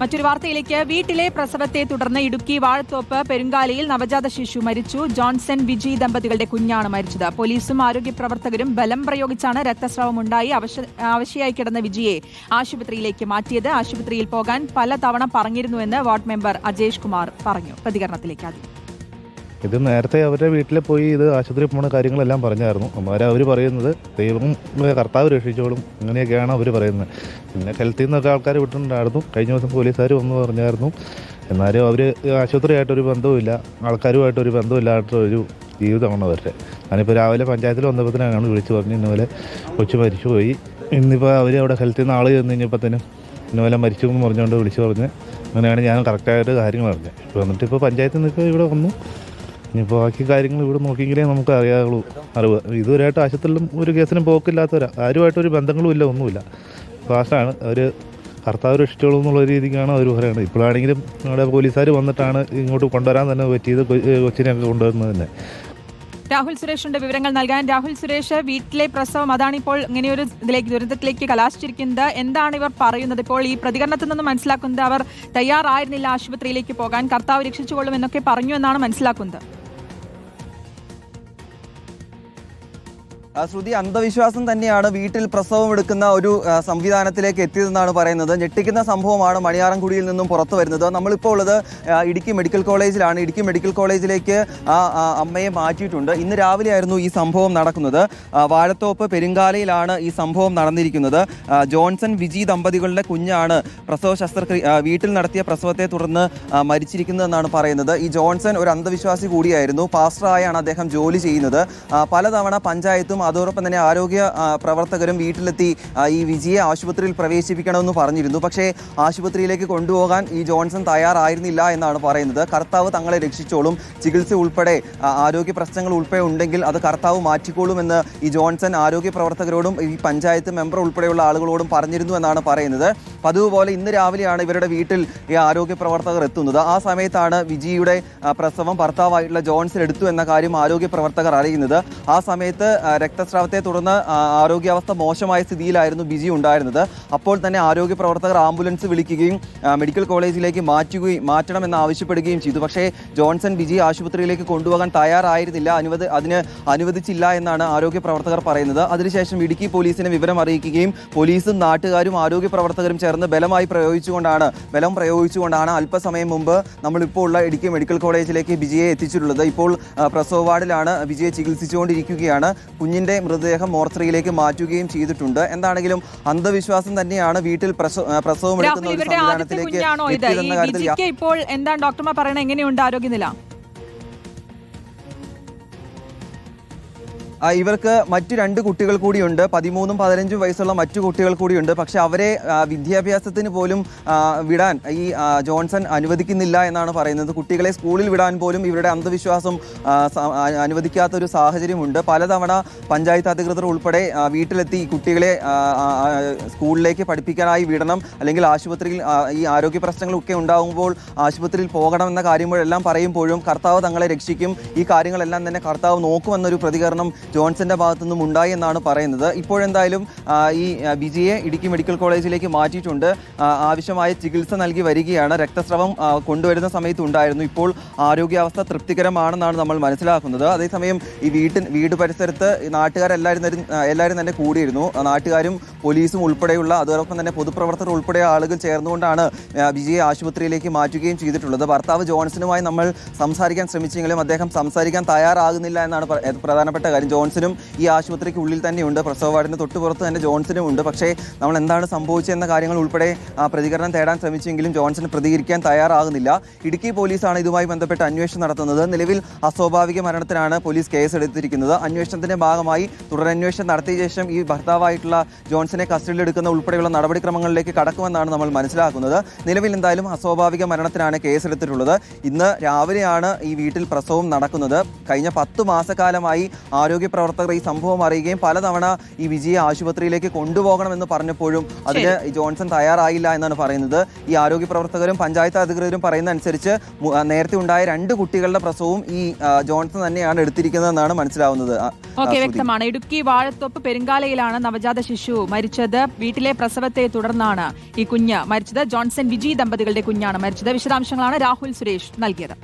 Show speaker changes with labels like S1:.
S1: മറ്റൊരു വാർത്തയിലേക്ക്. വീട്ടിലെ പ്രസവത്തെ തുടർന്ന് ഇടുക്കി വാഴത്തോപ്പ് പെരുങ്കാലിയിൽ നവജാത ശിശു മരിച്ചു. ജോൺസൺ വിജി ദമ്പതികളുടെ കുഞ്ഞാണ് മരിച്ചത്. പോലീസും ആരോഗ്യ പ്രവർത്തകരും ബലം പ്രയോഗിച്ചാണ് രക്തസ്രാവം ഉണ്ടായി അവശയായി കിടന്ന വിജിയെ ആശുപത്രിയിലേക്ക് മാറ്റിയത്. ആശുപത്രിയിൽ പോകാൻ പലതവണ പറഞ്ഞിരുന്നുവെന്ന് വാർഡ് മെമ്പർ അജേഷ് കുമാർ പറഞ്ഞു. പ്രതികരണത്തിലേക്ക് ആദ്യം.
S2: ഇത് നേരത്തെ അവരുടെ വീട്ടിൽ പോയി ഇത് ആശുപത്രി പോണ കാര്യങ്ങളെല്ലാം പറഞ്ഞായിരുന്നു. അന്നേരം അവർ പറയുന്നത് ദൈവം കർത്താവ് രക്ഷിച്ചോളും. അങ്ങനെയൊക്കെയാണ് അവർ പറയുന്നത്. പിന്നെ ഹെൽത്തിൽ നിന്നൊക്കെ ആൾക്കാർ വിട്ടിട്ടുണ്ടായിരുന്നു. കഴിഞ്ഞ ദിവസം പോലീസുകാർ വന്ന് പറഞ്ഞായിരുന്നു. എന്നാലും അവർ ആശുപത്രിയായിട്ടൊരു ബന്ധവുമില്ല. ആൾക്കാരുമായിട്ടൊരു ബന്ധമില്ലാത്ത ഒരു ജീവിതമാണ് അവരുടെ. ഞാനിപ്പോൾ രാവിലെ പഞ്ചായത്തിൽ വന്നപ്പോഴത്തേനാണ് വിളിച്ച് പറഞ്ഞു ഇന്നുപോലെ കൊച്ചു മരിച്ചുപോയി. ഇന്നിപ്പോൾ അവർ അവിടെ ഹെൽത്തിൽ നിന്ന് ആൾ ചെന്ന് കഴിഞ്ഞപ്പോഴത്തേനും ഇന്നുപോലെ മരിച്ചു എന്ന് പറഞ്ഞുകൊണ്ട് വിളിച്ചു പറഞ്ഞ് അങ്ങനെയാണ് ഞാൻ കറക്റ്റായിട്ട് കാര്യങ്ങൾ അറിഞ്ഞത്. വന്നിട്ട് ഇപ്പോൾ പഞ്ചായത്തിൽ നിന്നൊക്കെ ഇവിടെ വന്നു. ഇനിയിപ്പോൾ ബാക്കി കാര്യങ്ങൾ ഇവിടെ നോക്കിയെങ്കിലേ നമുക്ക് അറിയാവുള്ളൂ. അറിവ്. ഇതുവരെയായിട്ട് ആശുപത്രിയിലും ഒരു കേസിനും പോക്കില്ലാത്തവരാ. ആരുമായിട്ടൊരു ബന്ധങ്ങളും ഇല്ല ഒന്നുമില്ല. ഫാസ്റ്റാണ്. അവർ കർത്താവ് രക്ഷിച്ചോളൂ എന്നുള്ള രീതിക്കാണ് അവർ പറയുന്നത്. ഇപ്പോഴാണെങ്കിലും നമ്മുടെ പോലീസുകാർ വന്നിട്ടാണ് ഇങ്ങോട്ട് കൊണ്ടുവരാൻ തന്നെ പറ്റിയത് കൊച്ചിനെയൊക്കെ കൊണ്ടുവരുന്നത് തന്നെ.
S1: രാഹുൽ സുരേഷിന്റെ വിവരങ്ങൾ നൽകാൻ രാഹുൽ സുരേഷ് വീട്ടിലെ പ്രസവം അതാണ് ഇപ്പോൾ ഇങ്ങനെയൊരു ഇതിലേക്ക് ദുരന്തത്തിലേക്ക് കലാശിച്ചിരിക്കുന്നത്. എന്താണ് ഇവർ പറയുന്നത്? ഇപ്പോൾ ഈ പ്രതികരണത്തിൽ നിന്ന് മനസ്സിലാക്കുന്നത് അവർ തയ്യാറായിരുന്നില്ല ആശുപത്രിയിലേക്ക് പോകാൻ. കർത്താവ് രക്ഷിച്ചുകൊള്ളും എന്നൊക്കെ പറഞ്ഞു എന്നാണ് മനസ്സിലാക്കുന്നത്.
S3: ശ്രുതി അന്ധവിശ്വാസം തന്നെയാണ് വീട്ടിൽ പ്രസവം എടുക്കുന്ന ഒരു സംവിധാനത്തിലേക്ക് എത്തിയതെന്നാണ് പറയുന്നത്. ഞെട്ടിക്കുന്ന സംഭവമാണ് മണിയാറൻകുടിയിൽ നിന്നും പുറത്തു വരുന്നത്. നമ്മളിപ്പോൾ ഉള്ളത് ഇടുക്കി മെഡിക്കൽ കോളേജിലാണ്. ഇടുക്കി മെഡിക്കൽ കോളേജിലേക്ക് ആ അമ്മയെ മാറ്റിയിട്ടുണ്ട്. ഇന്ന് രാവിലെയായിരുന്നു ഈ സംഭവം നടക്കുന്നത്. വാഴത്തോപ്പ് പെരുങ്കാലയിലാണ് ഈ സംഭവം നടന്നിരിക്കുന്നത്. ജോൺസൺ വിജി ദമ്പതികളുടെ കുഞ്ഞാണ് പ്രസവ ശസ്ത്രക്രിയ വീട്ടിൽ നടത്തിയ പ്രസവത്തെ തുടർന്ന് മരിച്ചിരിക്കുന്നതെന്നാണ് പറയുന്നത്. ഈ ജോൺസൺ ഒരു അന്ധവിശ്വാസി കൂടിയായിരുന്നു. പാസ്റ്ററായാണ് അദ്ദേഹം ജോലി ചെയ്യുന്നത്. പലതവണ പഞ്ചായത്തും അതോടൊപ്പം തന്നെ ആരോഗ്യ പ്രവർത്തകരും വീട്ടിലെത്തി ഈ വിജയെ ആശുപത്രിയിൽ പ്രവേശിപ്പിക്കണമെന്ന് പറഞ്ഞിരുന്നു. പക്ഷേ ആശുപത്രിയിലേക്ക് കൊണ്ടുപോകാൻ ഈ ജോൺസൺ തയ്യാറായിരുന്നില്ല എന്നാണ് പറയുന്നത്. കർത്താവ് തങ്ങളെ രക്ഷിച്ചോളും. ചികിത്സ ഉൾപ്പെടെ ആരോഗ്യ പ്രശ്നങ്ങൾ ഉൾപ്പെടെ ഉണ്ടെങ്കിൽ അത് കർത്താവ് മാറ്റിക്കോളുമെന്ന് ഈ ജോൺസൺ ആരോഗ്യ പ്രവർത്തകരോടും ഈ പഞ്ചായത്ത് മെമ്പർ ഉൾപ്പെടെയുള്ള ആളുകളോടും പറഞ്ഞിരുന്നു എന്നാണ് പറയുന്നത്. പതിവ് പോലെ ഇന്ന് രാവിലെയാണ് ഇവരുടെ വീട്ടിൽ ഈ ആരോഗ്യ പ്രവർത്തകർ എത്തുന്നത്. ആ സമയത്താണ് വിജിയുടെ പ്രസവം ഭർത്താവായിട്ടുള്ള ജോൺസൺ എടുത്തു എന്ന കാര്യം ആരോഗ്യ പ്രവർത്തകർ അറിയുന്നത്. ആ സമയത്ത് രക്തസ്രാവത്തെ തുടർന്ന് ആരോഗ്യാവസ്ഥ മോശമായ സ്ഥിതിയിലായിരുന്നു ബിജി ഉണ്ടായിരുന്നത്. അപ്പോൾ തന്നെ ആരോഗ്യ പ്രവർത്തകർ ആംബുലൻസ് വിളിക്കുകയും മെഡിക്കൽ കോളേജിലേക്ക് മാറ്റുകയും മാറ്റണമെന്ന് ആവശ്യപ്പെടുകയും ചെയ്തു. പക്ഷേ ജോൺസൺ ബിജി ആശുപത്രിയിലേക്ക് കൊണ്ടുപോകാൻ തയ്യാറായിരുന്നില്ല. അനുവദ അതിന് അനുവദിച്ചില്ല എന്നാണ് ആരോഗ്യ പ്രവർത്തകർ പറയുന്നത്. അതിനുശേഷം ഇടുക്കി പോലീസിനെ വിവരം അറിയിക്കുകയും പോലീസും നാട്ടുകാരും ആരോഗ്യ പ്രവർത്തകരും ചേർന്ന് ബലമായി പ്രയോഗിച്ചുകൊണ്ടാണ് ബലം പ്രയോഗിച്ചുകൊണ്ടാണ് അല്പസമയം മുമ്പ് നമ്മളിപ്പോൾ ഉള്ള ഇടുക്കി മെഡിക്കൽ കോളേജിലേക്ക് ബിജിയെ എത്തിച്ചിട്ടുള്ളത്. ഇപ്പോൾ പ്രസവ വാർഡിലാണ് വിജയെ ചികിത്സിച്ചുകൊണ്ടിരിക്കുകയാണ്. കുഞ്ഞിന്റെ മൃതദേഹം മോർച്ചറിയിലേക്ക് മാറ്റുകയും ചെയ്തിട്ടുണ്ട്. എന്താണെങ്കിലും അന്ധവിശ്വാസം തന്നെയാണ് വീട്ടിൽ പ്രസവം എടുക്കുന്ന ഒരു സംവിധാനത്തിലേക്ക് എത്തിയതെന്ന കാര്യത്തിൽ
S1: ഇപ്പോൾ എന്താണ് ഡോക്ടർമാർ പറയണത്? എങ്ങനെയുണ്ട് ആരോഗ്യനില?
S3: ഇവർക്ക് മറ്റു രണ്ട് കുട്ടികൾ കൂടിയുണ്ട്. പതിമൂന്നും പതിനഞ്ചും വയസ്സുള്ള മറ്റു കുട്ടികൾ കൂടിയുണ്ട്. പക്ഷെ അവരെ വിദ്യാഭ്യാസത്തിന് പോലും വിടാൻ ഈ ജോൺസൺ അനുവദിക്കുന്നില്ല എന്നാണ് പറയുന്നത്. കുട്ടികളെ സ്കൂളിൽ വിടാൻ പോലും ഇവരുടെ അന്ധവിശ്വാസം ആ, അനുവദിക്കാത്ത ഒരു സാഹചര്യമുണ്ട്. പലതവണ പഞ്ചായത്ത് അധികൃതർ ഉൾപ്പെടെ വീട്ടിലെത്തി കുട്ടികളെ സ്കൂളിലേക്ക് പഠിപ്പിക്കാനായി വിടണം. അല്ലെങ്കിൽ ആശുപത്രിയിൽ ഈ ആരോഗ്യ പ്രശ്നങ്ങളൊക്കെ ഉണ്ടാകുമ്പോൾ ആശുപത്രിയിൽ പോകണം എന്ന കാര്യങ്ങളെല്ലാം പറയുമ്പോഴും കർത്താവ് തങ്ങളെ രക്ഷിക്കും. ഈ കാര്യങ്ങളെല്ലാം തന്നെ കർത്താവ് നോക്കുമെന്നൊരു പ്രതികരണം ജോൺസന്റെ ഭാഗത്തു നിന്നും ഉണ്ടായി എന്നാണ് പറയുന്നത്. ഇപ്പോഴെന്തായാലും ഈ ബിജിയെ ഇടുക്കി മെഡിക്കൽ കോളേജിലേക്ക് മാറ്റിയിട്ടുണ്ട്. ആവശ്യമായ ചികിത്സ നൽകി വരികയാണ്. രക്തസ്രവം കൊണ്ടുവരുന്ന സമയത്ത് ഉണ്ടായിരുന്നു. ഇപ്പോൾ ആരോഗ്യാവസ്ഥ തൃപ്തികരമാണെന്നാണ് നമ്മൾ മനസ്സിലാക്കുന്നത്. അതേസമയം ഈ വീട്ടിൻ വീട് പരിസരത്ത് നാട്ടുകാരെല്ലാവരും എല്ലാവരും തന്നെ കൂടിയിരുന്നു. നാട്ടുകാരും പോലീസും ഉൾപ്പെടെയുള്ള അതോടൊപ്പം തന്നെ പൊതുപ്രവർത്തകർ ഉൾപ്പെടെ ആളുകൾ ചേർന്നുകൊണ്ടാണ് ബിജിയെ ആശുപത്രിയിലേക്ക് മാറ്റുകയും ചെയ്തിട്ടുള്ളത്. ഭർത്താവ് ജോൺസണുമായി നമ്മൾ സംസാരിക്കാൻ ശ്രമിച്ചെങ്കിലും അദ്ദേഹം സംസാരിക്കാൻ തയ്യാറാകുന്നില്ല എന്നാണ് പ്രധാനപ്പെട്ട കാര്യം. ജോൺസണും ഈ ആശുപത്രിക്ക് ഉള്ളിൽ തന്നെയുണ്ട്. പ്രസവ വാർഡിന് തൊട്ടുപുറത്ത് തന്നെ ജോൺസണും ഉണ്ട്. പക്ഷേ നമ്മൾ എന്താണ് സംഭവിച്ചതെന്ന കാര്യങ്ങൾ ഉൾപ്പെടെ പ്രതികരണം തേടാൻ ശ്രമിച്ചെങ്കിലും ജോൺസൺ പ്രതികരിക്കാൻ തയ്യാറാകുന്നില്ല. ഇടുക്കി പോലീസാണ് ഇതുമായി ബന്ധപ്പെട്ട് അന്വേഷണം നടത്തുന്നത്. നിലവിൽ അസ്വാഭാവിക മരണത്തിനാണ് പോലീസ് കേസ് എടുത്തിരിക്കുന്നത്. അന്വേഷണത്തിന്റെ ഭാഗമായി തുടരന്വേഷണം നടത്തിയ ശേഷം ഈ ഭർത്താവായിട്ടുള്ള ജോൺസനെ കസ്റ്റഡിയിൽ എടുക്കുന്ന ഉൾപ്പെടെയുള്ള നടപടിക്രമങ്ങളിലേക്ക് കടക്കുമെന്നാണ് നമ്മൾ മനസ്സിലാക്കുന്നത്. നിലവിൽ എന്തായാലും അസ്വാഭാവിക മരണത്തിനാണ് കേസെടുത്തിട്ടുള്ളത് ഇന്ന് രാവിലെയാണ് ഈ വീട്ടിൽ പ്രസവം നടക്കുന്നത്. കഴിഞ്ഞ പത്ത് മാസക്കാലമായി ആരോഗ്യ പ്രവർത്തകർ ഈ സംഭവം അറിയുകയും പലതവണ ഈ വിജയെ ആശുപത്രിയിലേക്ക് കൊണ്ടുപോകണമെന്ന് പറഞ്ഞപ്പോഴും അതിന് ജോൺസൺ തയ്യാറായില്ല എന്നാണ് പറയുന്നത്. ഈ ആരോഗ്യ പ്രവർത്തകരും പഞ്ചായത്ത് അധികൃതരും പറയുന്ന അനുസരിച്ച് നേരത്തെ ഉണ്ടായ രണ്ട് കുട്ടികളുടെ പ്രസവവും ഈ ജോൺസൺ തന്നെയാണ് എടുത്തിരിക്കുന്നതെന്നാണ് മനസ്സിലാവുന്നത്.
S1: ഓക്കെ വ്യക്തമാണ്. ഇടുക്കി വാഴത്തോപ്പ് പെരുങ്കാലയിലാണ് നവജാത ശിശു മരിച്ചത്. വീട്ടിലെ പ്രസവത്തെ തുടർന്നാണ് ഈ കുഞ്ഞ് മരിച്ചത്. ജോൺസൺ വിജി ദമ്പതികളുടെ കുഞ്ഞാണ് മരിച്ചത്. വിശദാംശങ്ങളാണ് രാഹുൽ സുരേഷ് നൽകിയത്.